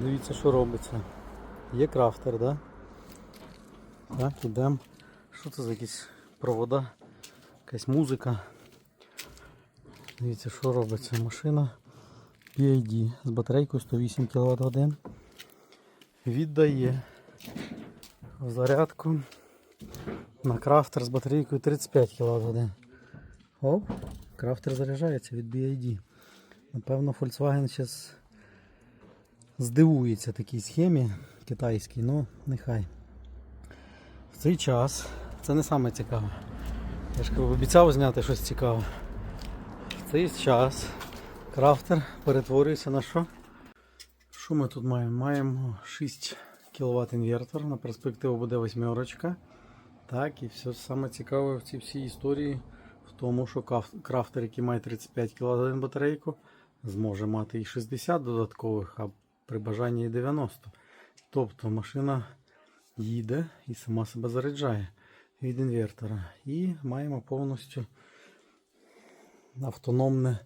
Дивіться, що робиться. Є крафтер, да? Так, ідемо. Що це за якісь провода? Якась музика. Дивіться, що робиться. Машина PID з батарейкою 108 кВт годин. Віддає в зарядку на крафтер з батарейкою 35 кВт годин. Оп, крафтер заряджається від BID. Напевно, Volkswagen зараз здивується такій схемі китайській, ну нехай. В цей час це не саме цікаве. Я ж обіцяв зняти щось цікаве. В цей час крафтер перетворюється на що? Що ми тут маємо? Маємо 6 кВт інвертор, на перспективу буде восьмерочка. Так, і все саме цікаве в цій всій історії в тому, що крафтер, який має 35 кВт батарейку, зможе мати і 60 додаткових, а при бажанні і 90. Тобто машина їде і сама себе заряджає від інвертора. І маємо повністю автономне,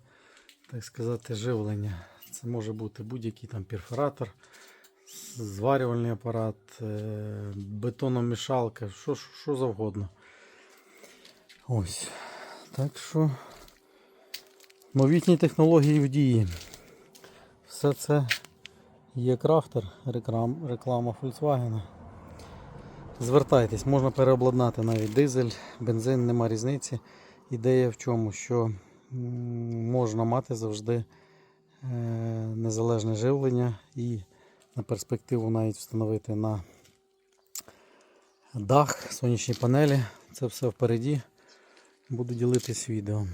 так сказати, живлення. Це може бути будь-який там перфоратор, зварювальний апарат, е, бетономішалка, що, що завгодно. Ось. Так що новітні технології в дії. Все це є крафтер, реклам, реклама Volkswagen. Звертайтесь, можна переобладнати навіть дизель, бензин, нема різниці. Ідея в чому, що можна мати завжди е, незалежне живлення і на перспективу навіть встановити на дах, сонячні панелі. Це все впереді. Буду ділитись відео.